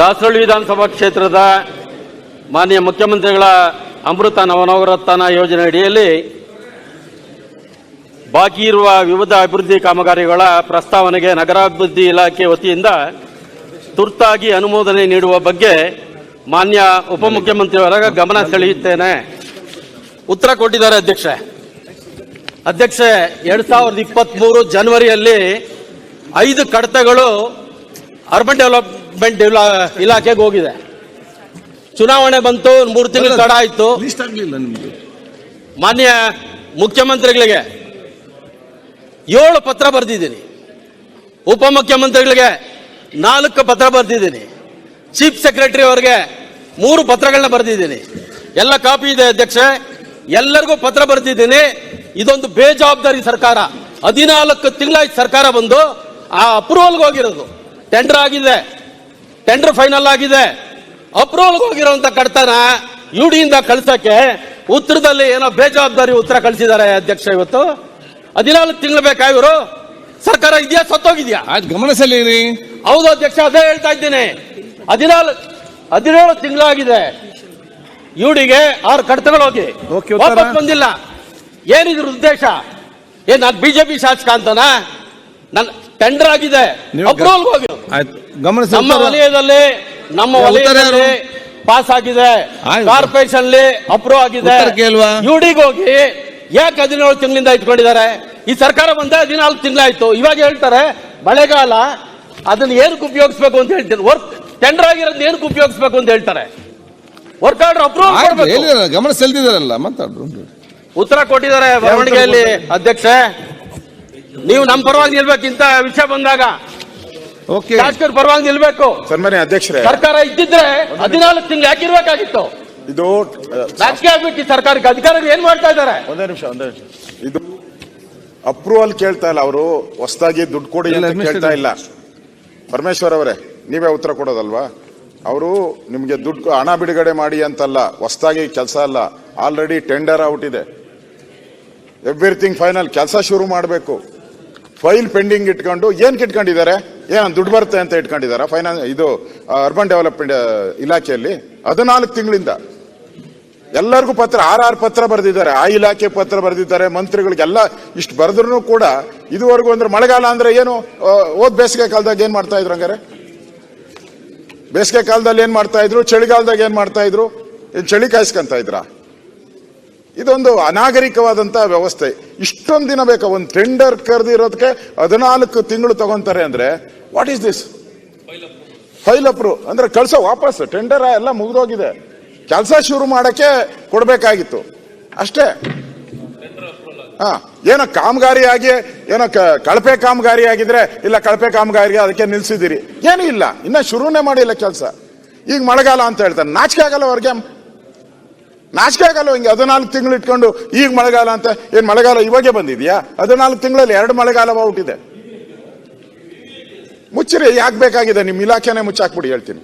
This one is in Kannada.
ದಾಸರಳ್ಳಿ ವಿಧಾನಸಭಾ ಕ್ಷೇತ್ರದ ಮಾನ್ಯ ಮುಖ್ಯಮಂತ್ರಿಗಳ ಅಮೃತ ನವನವರತ್ನ ಯೋಜನೆ ಅಡಿಯಲ್ಲಿ ಬಾಕಿ ಇರುವ ವಿವಿಧ ಅಭಿವೃದ್ಧಿ ಕಾಮಗಾರಿಗಳ ಪ್ರಸ್ತಾವನೆಗೆ ನಗರಾಭಿವೃದ್ಧಿ ಇಲಾಖೆ ವತಿಯಿಂದ ತುರ್ತಾಗಿ ಅನುಮೋದನೆ ನೀಡುವ ಬಗ್ಗೆ ಮಾನ್ಯ ಉಪಮುಖ್ಯಮಂತ್ರಿಯವರ ಗಮನ ಸೆಳೆಯುತ್ತೇನೆ. ಉತ್ತರ ಕೊಟ್ಟಿದ್ದಾರೆ ಅಧ್ಯಕ್ಷ. ಅಧ್ಯಕ್ಷೆ, ಎರಡ್ ಸಾವಿರದ ಇಪ್ಪತ್ಮೂರು ಜನವರಿಯಲ್ಲಿ ಐದು ಕಡತಗಳು ಅರ್ಬನ್ ಡೆವಲಪ್ಮೆಂಟ್ ಇಲಾಖೆಗೆ ಹೋಗಿದೆ. ಚುನಾವಣೆ ಬಂತು ಮೂರು ತಿಂಗಳು ತಡ ಆಯ್ತು. ಮಾನ್ಯ ಮುಖ್ಯಮಂತ್ರಿಗಳಿಗೆ ಏಳು ಪತ್ರ ಬರೆದಿದ್ದೀನಿ. ಉಪಮುಖ್ಯಮಂತ್ರಿಗಳಿಗೆ ನಾಲ್ಕು ಪತ್ರ ಬರೆದಿದ್ದೀನಿ. ಚೀಫ್ ಸೆಕ್ರೆಟರಿ ಅವರಿಗೆ ಮೂರು ಪತ್ರಗಳನ್ನ ಬರೆದಿದ್ದೀನಿ. ಎಲ್ಲ ಕಾಪಿ ಇದೆ ಅಧ್ಯಕ್ಷೆ ಎಲ್ಲರಿಗೂ ಪತ್ರ ಬರೆದಿದ್ದೀನಿ. ಇದೊಂದು ಬೇಜವಾಬ್ದಾರಿ ಸರ್ಕಾರ. ಹದಿನಾಲ್ಕು ತಿಂಗಳಾಯ್ತು ಸರ್ಕಾರ ಬಂದು ಆ ಅಪ್ರೂವಲ್ಗೆ ಹೋಗಿರೋದು. ಟೆಂಡರ್ ಆಗಿದೆ. ಟೆಂಡರ್ ಫೈನಲ್ ಆಗಿದೆ. ಅಪ್ರೂವಲ್ಗೆ ಹೋಗಿರುವಂತ ಡಿ ಇಂದ ಕಳ್ಸಕ್ಕೆ ಉತ್ತರದಲ್ಲಿ ಏನೋ ಬೇಜವಾಬ್ದಾರಿ ಉತ್ತರ ಕಳಿಸಿದ್ದಾರೆ ಅಧ್ಯಕ್ಷ ಇವತ್ತು. ಹದಿನಾಲ್ಕು ತಿಂಗಳು ಬೇಕಾ ಇವರು? ಸರ್ಕಾರ ಇದೆಯಾ ಸತ್ತೋಗಿದ್ಯಾ? ಗಮನ ಹೌದು ಅಧ್ಯಕ್ಷ ಅದೇ ಹೇಳ್ತಾ ಇದ್ದೇನೆ. ಹದಿನಾಲ್ಕು ಹದಿನೇಳು ತಿಂಗಳಾಗಿದೆ. ಯುಡಿಗೆ ಆರು ಕಡತಗಳು ಹೋಗಿ. ವಾಪಸ್ ಬಂದಿಲ್ಲ. ಏನಿದ್ರ ಉದ್ದೇಶ? ಏನ್ ನಾನು ಬಿಜೆಪಿ ಶಾಸಕ ಅಂತನಾ? ನನ್ನ ಟೆಂಡರ್ ಆಗಿದೆ. ಅಪ್ರೂವಲ್ ಹೋಗಿರೋದು ಆಯ್ತು. ಗಮನ ನಮ್ಮ. ವಲಯದಲ್ಲಿ ನಮ್ಮ ವಲಯದಲ್ಲಿ ಪಾಸ್ ಆಗಿದೆ. ಕಾರ್ಪೊರೇಷನ್ ಅಪ್ರೂವ್ ಆಗಿದೆ? ಯುಡಿಗೆ ಹೋಗಿ ಯಾಕೆ ಹದಿನೇಳು ತಿಂಗಳಿಂದ ಇಟ್ಕೊಂಡಿದ್ದಾರೆ? ಈ ಸರ್ಕಾರ ಬಂದ ಹದಿನಾಲ್ಕು ತಿಂಗಳಾಯ್ತು ಇವಾಗ ಹೇಳ್ತಾರೆ ಮಳೆಗಾಲ ಅದನ್ನ ಏನಕ್ಕೆ ಉಪಯೋಗಿಸ್ಬೇಕು ಅಂತ ಹೇಳ್ತೀನಿ. ವರ್ಕ್ ಟೆಂಡರ್ ಆಗಿರೋದು ಏನಕ್ಕೆ ಉಪಯೋಗಿಸ್ಬೇಕು ಅಂತ ಹೇಳ್ತಾರೆ. ವರ್ಕ್ ಆರ್ಡರ್ ಅಪ್ರೂವ್ ಗಮನ ಸೆಲ್ದಿದಾರಲ್ಲ ಮಾತಾಡ್ರು. ಉತ್ತರ ಕೊಟ್ಟಿದ್ದಾರೆ ಬರವಣಿಗೆಯಲ್ಲಿ ಅಧ್ಯಕ್ಷ. ನೀವು ನಮ್ಮ ಪರವಾಗಿ ನಿಲ್ಬೇಕಿಂತ ವಿಷಯ ಬಂದಾಗ ಶಾಸಕರ ಪರವಾಗಿ ನಿಲ್ಬೇಕು. ಸನ್ಮಾನ್ಯ ಅಧ್ಯಕ್ಷರೇ. ಸರ್ಕಾರ ಇದ್ದಿದ್ರೆ ಹದಿನಾಲ್ಕು ತಿಂಗಳು ಯಾಕಿರ್ಬೇಕಾಗಿತ್ತು ಇದು ರಾಜಕೀಯ ಆಗ್ಬಿಟ್ಟು ಈ ಸರ್ಕಾರಕ್ಕೆ. ಅಧಿಕಾರಿಗಳು ಏನ್ ಮಾಡ್ತಾ ಇದ್ದಾರೆ? ಒಂದೇ ನಿಮಿಷ ಒಂದೇ ನಿಮಿಷ. ಇದು ಅಪ್ರೂವಲ್ ಕೇಳ್ತಾ ಇಲ್ಲ ಅವರು. ಹೊಸದಾಗಿ ದುಡ್ಡು ಕೊಡಿ ಅಂತ ಕೇಳ್ತಾ ಇಲ್ಲ. ಪರಮೇಶ್ವರ್ ಅವರೇ ನೀವೇ ಉತ್ತರ ಕೊಡೋದಲ್ವಾ? ಅವರು ನಿಮಗೆ ದುಡ್ಡು ಹಣ ಬಿಡುಗಡೆ ಮಾಡಿ ಅಂತಲ್ಲ ಹೊಸದಾಗಿ ಕೆಲಸ ಅಲ್ಲ. ಆಲ್ರೆಡಿ ಟೆಂಡರ್ ಔಟ್ ಇದೆ. ಎವ್ರಿಥಿಂಗ್ ಫೈನಲ್ ಕೆಲಸ ಶುರು ಮಾಡಬೇಕು. ಫೈಲ್ ಪೆಂಡಿಂಗ್ ಇಟ್ಕೊಂಡು ಏನ್ ಇಟ್ಕೊಂಡಿದ್ದಾರೆ ಏನ್ ದುಡ್ಡು ಬರುತ್ತೆ ಅಂತ ಇಟ್ಕೊಂಡಿದ್ದಾರೆ? ಫೈನಾನ್ಸ್ ಇದು ಅರ್ಬನ್ ಡೆವಲಪ್ಮೆಂಟ್ ಇಲಾಖೆಯಲ್ಲಿ? ಹದಿನಾಲ್ಕು ತಿಂಗಳಿಂದ. ಎಲ್ಲರಿಗೂ ಪತ್ರ, ಆರ್ ಆರ್ ಪತ್ರ ಬರೆದಿದ್ದಾರೆ. ಆ ಇಲಾಖೆ ಪತ್ರ ಬರೆದಿದ್ದಾರೆ, ಮಂತ್ರಿಗಳಿಗೆಲ್ಲ ಇಷ್ಟು ಬರೆದ್ರು ಕೂಡ ಇದುವರೆಗೂ ಅಂದ್ರೆ ಮಳೆಗಾಲ ಅಂದ್ರೆ ಏನು ಓದ್ ಬೇಸಿಗೆ ಕಾಲದಾಗ ಏನ್ ಮಾಡ್ತಾ ಇದ್ರು ಹಂಗಾರೆ? ಬೇಸಿಗೆ ಕಾಲದಲ್ಲಿ ಏನ್ ಮಾಡ್ತಾ ಇದ್ರು? ಚಳಿಗಾಲದಾಗ ಏನ್ ಮಾಡ್ತಾ ಇದ್ರು? ಚಳಿ ಕಾಯಿಸ್ಕೊಂತ ಇದ್ರ? ಇದೊಂದು ಅನಾಗರಿಕವಾದಂತ ವ್ಯವಸ್ಥೆ. ಇಷ್ಟೊಂದು ದಿನ ಬೇಕಾ, ಒಂದು ಟೆಂಡರ್ ಕರೆದಿರೋದಕ್ಕೆ ಹದಿನಾಲ್ಕು ತಿಂಗಳು ತಗೊಂತಾರೆ ಅಂದ್ರೆ what is this file approve. ಅಂದ್ರೆ ಕಳ್ಸೋ ವಾಪಸ್ ಟೆಂಡರ್ ಎಲ್ಲ ಮುಗಿದೋಗಿದೆ. ಕೆಲಸ ಶುರು ಮಾಡಕ್ಕೆ ಕೊಡ್ಬೇಕಾಗಿತ್ತು. ಅಷ್ಟೇ. ಹಾ, ಏನೋ ಕಾಮಗಾರಿ ಆಗಿ, ಏನೋ ಕಳಪೆ ಕಾಮಗಾರಿ ಆಗಿದ್ರೆ, ಇಲ್ಲ ಕಳಪೆ ಕಾಮಗಾರಿ ಅದಕ್ಕೆ ನಿಲ್ಸಿದಿರಿ ಏನೂ ಇಲ್ಲ. ಇನ್ನ ಶುರುನೇ ಮಾಡಿಲ್ಲ ಕೆಲಸ. ಈಗ ಮಳೆಗಾಲ ಅಂತ ಹೇಳ್ತಾರೆ. ನಾಚಿಕೆ ಆಗಲ್ಲ ಅವ್ರಿಗೆ ನಾಚಿಕೆ ಆಗಲ್ಲ ಹಿಂಗೆ ಹದಿನಾಲ್ಕು ತಿಂಗಳು ಇಟ್ಕೊಂಡು ಈಗ ಮಳೆಗಾಲ ಅಂತ ಏನ್ ಮಳೆಗಾಲ ಇವಾಗೆ ಬಂದಿದ್ಯಾ? ಹದಿನಾಲ್ಕು ತಿಂಗಳಲ್ಲಿ ಎರಡು ಮಳೆಗಾಲ ಹೋಗ್ಬಿಟ್ಟಿದೆ ಮುಚ್ಚಿರಿ, ಯಾಕೆ ಬೇಕಾಗಿದೆ? ನಿಮ್ಮ ಇಲಾಖೆನೇ ಮುಚ್ಚಾಕ್ಬಿಡಿ, ಹೇಳ್ತೀನಿ.